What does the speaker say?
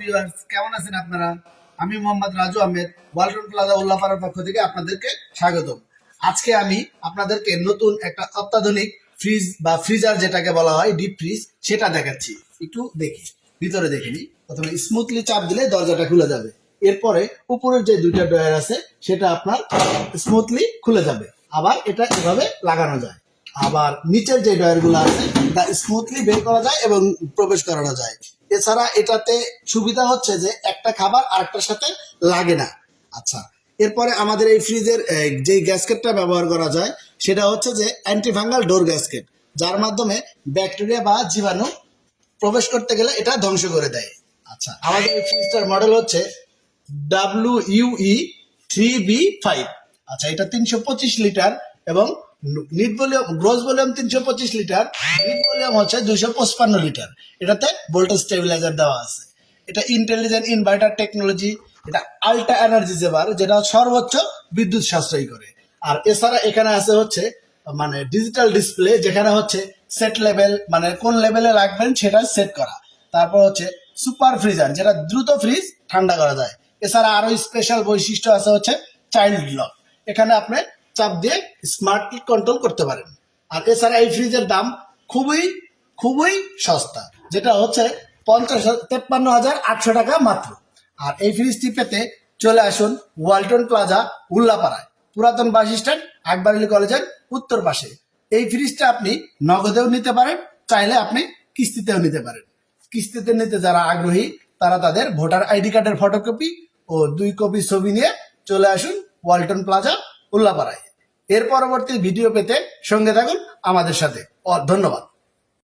Viewers কেমন আছেন আপনারা? আমি মোহাম্মদ রাজু আহমেদ ওয়ালটন প্লাজা উল্লাপাড়ার পক্ষ থেকে আপনাদেরকে স্বাগতম। আজকে আমি আপনাদেরকে নতুন একটা অত্যাধুনিক ফ্রিজ বা ফ্রিজার যেটাকে বলা হয় ডিপ ফ্রিজ সেটা দেখাচ্ছি। একটু দেখি, ভিতরে প্রথমে স্মুথলি চাপ দিলে দরজাটা খুলে যাবে। এরপরে উপরের যে দুইটা ডয়ার আছে, সেটা আপনার স্মুথলি খুলে যাবে। আবার এটা এভাবে লাগানো যায়। আবার নিচের যে ডয়ারগুলো আছে তা স্মুথলি বের করা যায় এবং প্রবেশ করানো যায়। এছাড়া এটাতে সুবিধা হচ্ছে যে একটা খাবার আরেকটার সাথে লাগে না। আচ্ছা এরপরে আমাদের এই ফ্রিজের যে গ্যাসকেটটা ব্যবহার করা যায়, সেটা হচ্ছে যে অ্যান্টিফাঙ্গাল ডোর গ্যাসকেট, যার মাধ্যমে ব্যাকটেরিয়া বা জীবাণু প্রবেশ করতে গেলে এটা ধ্বংস করে দেয়। আচ্ছা আমাদের এই ফ্রিজটার মডেল হচ্ছে W UE three B five. আচ্ছা এটা তিনশো পঁচিশ লিটার এবং নিট ভলিউম গ্রোস ভলিউম তিনশো পঁচিশ লিটার নিট ভলিউম হচ্ছে দুইশো পঁচপান্ন লিটার এটাতে ভোল্টেজ স্টেবিলাইজার দেওয়া আছে। এটা ইন্টেলিজেন্ট ইনভার্টার টেকনোলজি এটা আল্ট্রা এনার্জি জেবার যেটা সর্বোচ্চ বিদ্যুৎ সাশ্রয়ী করে। আর এছাড়া এখানে আছে হচ্ছে মানে ডিজিটাল ডিসপ্লে যেখানে হচ্ছে সেট লেভেল মানে কোন লেভেলে রাখবেন সেটা সেট করা। তারপর হচ্ছে সুপার ফ্রিজার যেটা দ্রুত ফ্রিজ ঠান্ডা করা যায়। এছাড়া আরও স্পেশাল বৈশিষ্ট্য আছে হচ্ছে চাইল্ড লক এখানে আপনি চাপ দিয়ে স্মার্টলি কন্ট্রোল করতে পারেন। আর এছাড়া এই ফ্রিজের দাম খুবই খুবই সস্তা, যেটা হচ্ছে পঞ্চাশ তেপ্পান্ন হাজার আটশো টাকা মাত্র। আর এই ফ্রিজটি পেতে চলে আসুন ওয়ালটন প্লাজা, উল্লাপাড়ায়। পুরাতন বাস স্ট্যান্ড, আকবরআলী কলেজের উত্তর পাশে। এই ফ্রিজটা আপনি নগদেও নিতে পারেন, চাইলে আপনি কিস্তিতেও নিতে পারেন। কিস্তিতে নিতে যারা আগ্রহী, তারা তাদের ভোটার আইডি কার্ডের ফটোকপি ও দুই কপি ছবি নিয়ে চলে আসুন ওয়ালটন প্লাজা, উল্লাপাড়ায়। এর পরবর্তী ভিডিও পেতে সঙ্গে থাকুন আমাদের সাথে। ধন্যবাদ।